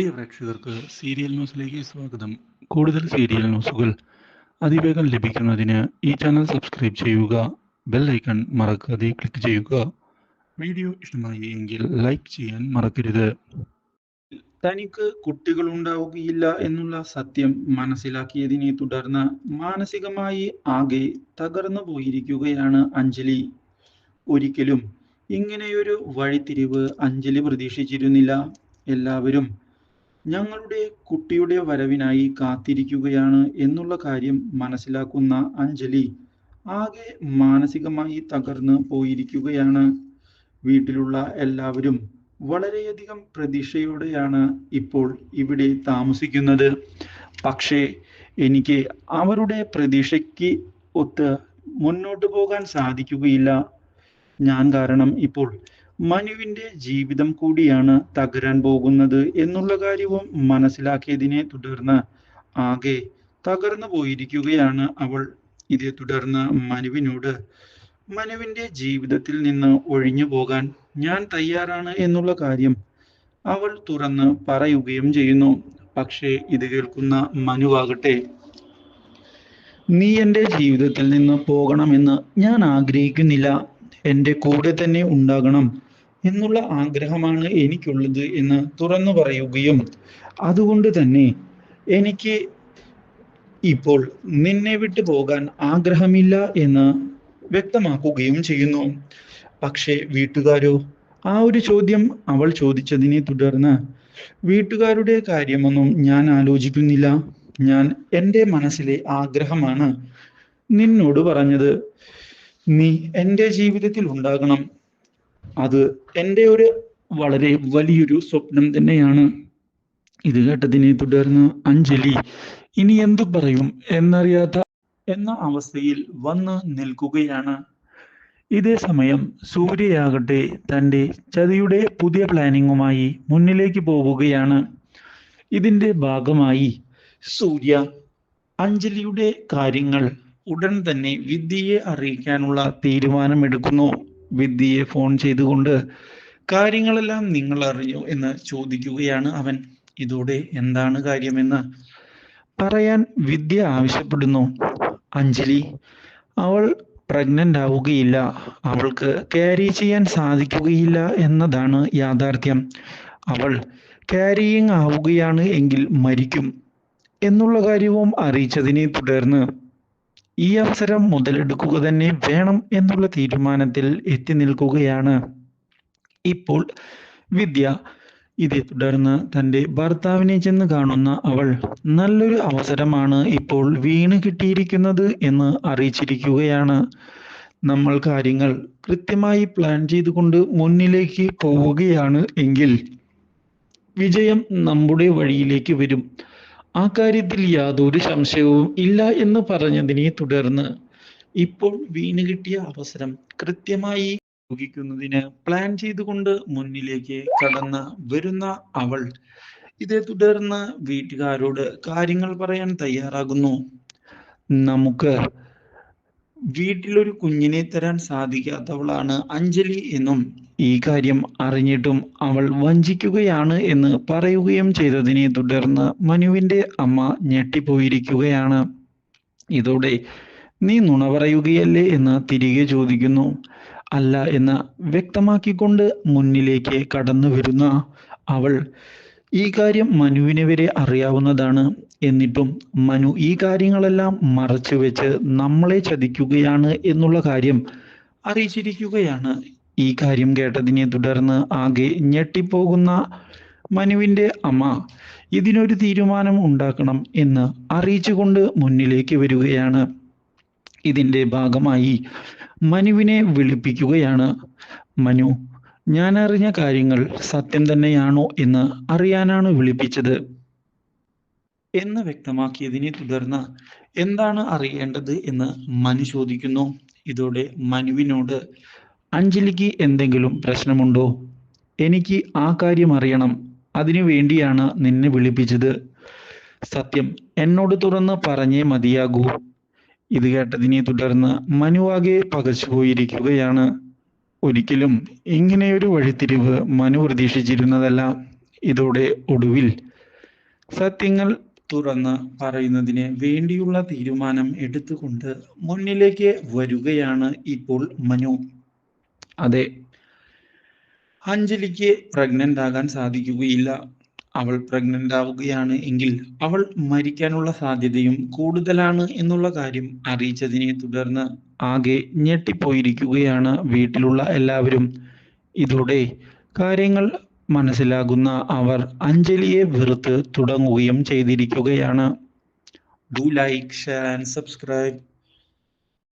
പ്രിയ പ്രേക്ഷകർക്ക് സീരിയൽ ന്യൂസിലേക്ക് സ്വാഗതം. കൂടുതൽ സീരിയൽ ന്യൂസുകൾ അതിവേഗം ലഭിക്കുന്നതിന് ഈ ചാനൽ സബ്സ്ക്രൈബ് ചെയ്യുക ബെൽ ഐക്കൺ മറക്കാതെ ക്ലിക്ക് ചെയ്യുക. വീഡിയോ ഇഷ്ടമായി എങ്കിൽ ലൈക്ക് ചെയ്യാൻ മറക്കരുത്. തനിക്ക് കുട്ടികൾ ഉണ്ടാവുകയില്ല എന്നുള്ള സത്യം മനസ്സിലാക്കിയതിനെ തുടർന്ന് മാനസികമായി ആകെ തകർന്നു പോയിരിക്കുകയാണ് അഞ്ജലി. ഒരിക്കലും ഇങ്ങനെയൊരു വഴിത്തിരിവ് അഞ്ജലി പ്രതീക്ഷിച്ചിരുന്നില്ല. എല്ലാവരും ഞങ്ങളുടെ കുട്ടിയുടെ വരവിനായി കാത്തിരിക്കുകയാണ് എന്നുള്ള കാര്യം മനസ്സിലാക്കുന്ന അഞ്ജലി ആകെ മാനസികമായി തകർന്നു പോയിരിക്കുകയാണ്. വീട്ടിലുള്ള എല്ലാവരും വളരെയധികം പ്രതീക്ഷയോടെയാണ് ഇപ്പോൾ ഇവിടെ താമസിക്കുന്നത്. പക്ഷേ എനിക്ക് അവരുടെ പ്രതീക്ഷയ്ക്ക് ഒത്ത് മുന്നോട്ട് പോകാൻ സാധിക്കുകയില്ല. ഞാൻ കാരണം ഇപ്പോൾ മനുവിന്റെ ജീവിതം കൂടിയാണ് തകരാൻ പോകുന്നത് എന്നുള്ള കാര്യവും മനസ്സിലാക്കിയതിനെ തുടർന്ന് ആകെ തകർന്നു പോയിരിക്കുകയാണ് അവൾ. ഇതേ തുടർന്ന് മനുവിനോട് മനുവിന്റെ ജീവിതത്തിൽ നിന്ന് ഒഴിഞ്ഞു പോകാൻ ഞാൻ തയ്യാറാണ് എന്നുള്ള കാര്യം അവൾ തുറന്ന് പറയുകയും ചെയ്യുന്നു. പക്ഷേ ഇത് കേൾക്കുന്ന മനുവാകട്ടെ നീ എന്റെ ജീവിതത്തിൽ നിന്ന് പോകണമെന്ന് ഞാൻ ആഗ്രഹിക്കുന്നില്ല. എന്റെ കൂടെ തന്നെ ഉണ്ടാകണം. എന്നുള്ള ആഗ്രഹമാണ് എനിക്കുള്ളത് എന്ന് തുറന്നു പറയുകയും അതുകൊണ്ട് തന്നെ എനിക്ക് ഇപ്പോൾ നിന്നെ വിട്ടു പോകാൻ ആഗ്രഹമില്ല എന്ന് വ്യക്തമാക്കുകയും ചെയ്യുന്നു. പക്ഷേ വീട്ടുകാരോ ആ ഒരു ചോദ്യം അവൾ ചോദിച്ചതിനെ തുടർന്ന് വീട്ടുകാരുടെ കാര്യമൊന്നും ഞാൻ ആലോചിക്കുന്നില്ല. ഞാൻ എന്റെ മനസ്സിലെ ആഗ്രഹമാണ് നിന്നോട് പറഞ്ഞത്. നീ എന്റെ ജീവിതത്തിൽ ഉണ്ടാകണം. അത് എന്റെ ഒരു വളരെ വലിയൊരു സ്വപ്നം തന്നെയാണ്. ഇത് കേട്ടതിനെ തുടർന്ന് അഞ്ജലി ഇനി എന്തു പറയും? എന്നറിയാത്ത എന്ന അവസ്ഥയിൽ വന്ന് നിൽക്കുകയാണ്. ഇതേ സമയം സൂര്യയാകട്ടെ തന്റെ ചതിയുടെ പുതിയ പ്ലാനിങ്ങുമായി മുന്നിലേക്ക് പോവുകയാണ്. ഇതിന്റെ ഭാഗമായി സൂര്യ അഞ്ജലിയുടെ കാര്യങ്ങൾ ഉടൻ തന്നെ വിദ്യയെ അറിയിക്കാനുള്ള തീരുമാനമെടുക്കുന്നു. വിദ്യയെ ഫോൺ ചെയ്തുകൊണ്ട് കാര്യങ്ങളെല്ലാം നിങ്ങൾ അറിയോ എന്ന് ചോദിക്കുകയാണ് അവൻ. ഇതോടെ എന്താണ് കാര്യമെന്ന് പറയാൻ വിദ്യ ആവശ്യപ്പെടുന്നു. അഞ്ജലി അവൾ പ്രഗ്നന്റ് ആവുകയില്ല. അവൾക്ക് ക്യാരി ചെയ്യാൻ സാധിക്കുകയില്ല എന്നതാണ് യാഥാർത്ഥ്യം. അവൾ ക്യാരിയിങ് ആവുകയാണ് എങ്കിൽ മരിക്കും എന്നുള്ള കാര്യവും അറിയിച്ചതിനെ തുടർന്ന് ഈ അവസരം മുതലെടുക്കുക തന്നെ വേണം എന്നുള്ള തീരുമാനത്തിൽ എത്തി നിൽക്കുകയാണ്. ഇപ്പോൾ വിദ്യ ഇതേ തുടർന്ന് തന്റെ ഭർത്താവിനെ ചെന്ന് കാണുന്ന അവൾ നല്ലൊരു അവസരമാണ് ഇപ്പോൾ വീണ് കിട്ടിയിരിക്കുന്നത് എന്ന് അറിയിച്ചിരിക്കുകയാണ്. നമ്മൾ കാര്യങ്ങൾ കൃത്യമായി പ്ലാൻ ചെയ്തുകൊണ്ട് മുന്നിലേക്ക് പോവുകയാണ് എങ്കിൽ വിജയം നമ്മുടെ വഴിയിലേക്ക് വരും. ആ കാര്യത്തിൽ യാതൊരു സംശയവും ഇല്ല എന്ന് പറഞ്ഞതിനെ തുടർന്ന് ഇപ്പോൾ വീണ് കിട്ടിയ അവസരം കൃത്യമായി ഉപയോഗിക്കുന്നതിന് പ്ലാൻ ചെയ്തുകൊണ്ട് മുന്നിലേക്ക് കടന്ന് വരുന്ന അവൾ. ഇതേ തുടർന്ന് വീട്ടുകാരോട് കാര്യങ്ങൾ പറയാൻ തയ്യാറാകുന്നു. നമുക്ക് വീട്ടിലൊരു കുഞ്ഞിനെ തരാൻ സാധിക്കാത്തവളാണ് അഞ്ജലി എന്നും ഈ കാര്യം അറിഞ്ഞിട്ടും അവൾ വഞ്ചിക്കുകയാണ് എന്ന് പറയുകയും ചെയ്തതിനെ തുടർന്ന് മനുവിന്റെ അമ്മ ഞെട്ടിപ്പോയിരിക്കുകയാണ്. ഇതോടെ നീ നുണ പറയുകയല്ലേ? എന്ന് തിരികെ ചോദിക്കുന്നു. അല്ല എന്ന് വ്യക്തമാക്കിക്കൊണ്ട് മുന്നിലേക്ക് കടന്നു വരുന്ന അവൾ ഈ കാര്യം മനുവിനെ വരെ അറിയാവുന്നതാണ്. എന്നിട്ടും മനു ഈ കാര്യങ്ങളെല്ലാം മറച്ചു വെച്ച് നമ്മളെ ചതിക്കുകയാണ് എന്നുള്ള കാര്യം അറിയിച്ചിരിക്കുകയാണ്. ഈ കാര്യം കേട്ടതിനെ തുടർന്ന് ആകെ ഞെട്ടിപ്പോകുന്ന മനുവിന്റെ അമ്മ ഇതിനൊരു തീരുമാനം ഉണ്ടാക്കണം എന്ന് അറിയിച്ചുകൊണ്ട് മുന്നിലേക്ക് വരികയാണ്. ഇതിന്റെ ഭാഗമായി മനുവിനെ വിളിപ്പിക്കുകയാണ്. മനു ഞാൻ അറിഞ്ഞ കാര്യങ്ങൾ സത്യം തന്നെയാണോ എന്ന് അറിയാനാണ് വിളിപ്പിച്ചത്. എന്ന് വ്യക്തമാക്കിയതിനെ തുടർന്ന് എന്താണ് അറിയേണ്ടത് എന്ന് മനു ചോദിക്കുന്നു. ഇതോടെ മനുവിനോട് അഞ്ജലിക്ക് എന്തെങ്കിലും പ്രശ്നമുണ്ടോ? എനിക്ക് ആ കാര്യം അറിയണം. അതിനു വേണ്ടിയാണ് നിന്നെ വിളിപ്പിച്ചത്. സത്യം എന്നോട് തുറന്ന് പറഞ്ഞേ മതിയാകൂ ഇത് കേട്ടതിനെ തുടർന്ന് മനുവാകെ പകച്ചുപോയിരിക്കുകയാണ്. ഒരിക്കലും ഇങ്ങനെയൊരു വഴിത്തിരിവ് മനു പ്രതീക്ഷിച്ചിരുന്നതല്ല. ഇതോടെ ഒടുവിൽ സത്യങ്ങൾ തുറന്ന് പറയുന്നതിന് വേണ്ടിയുള്ള തീരുമാനം എടുത്തുകൊണ്ട് മുന്നിലേക്ക് വരികയാണ് ഇപ്പോൾ മനു. അതെ. അഞ്ജലിക്ക് പ്രഗ്നന്റ് ആകാൻ സാധിക്കുകയില്ല. അവൾ പ്രഗ്നന്റ് ആവുകയാണ് എങ്കിൽ അവൾ മരിക്കാനുള്ള സാധ്യതയും കൂടുതലാണ് എന്നുള്ള കാര്യം അറിയിച്ചതിനെ തുടർന്ന് ആകെ ഞെട്ടിപ്പോയിരിക്കുകയാണ് വീട്ടിലുള്ള എല്ലാവരും. ഇതോടെ കാര്യങ്ങൾ മനസ്സിലാകുന്ന അവർ അഞ്ജലിയെ വെറുത്ത് തുടങ്ങുകയും ചെയ്തിരിക്കുകയാണ്. Do like share and subscribe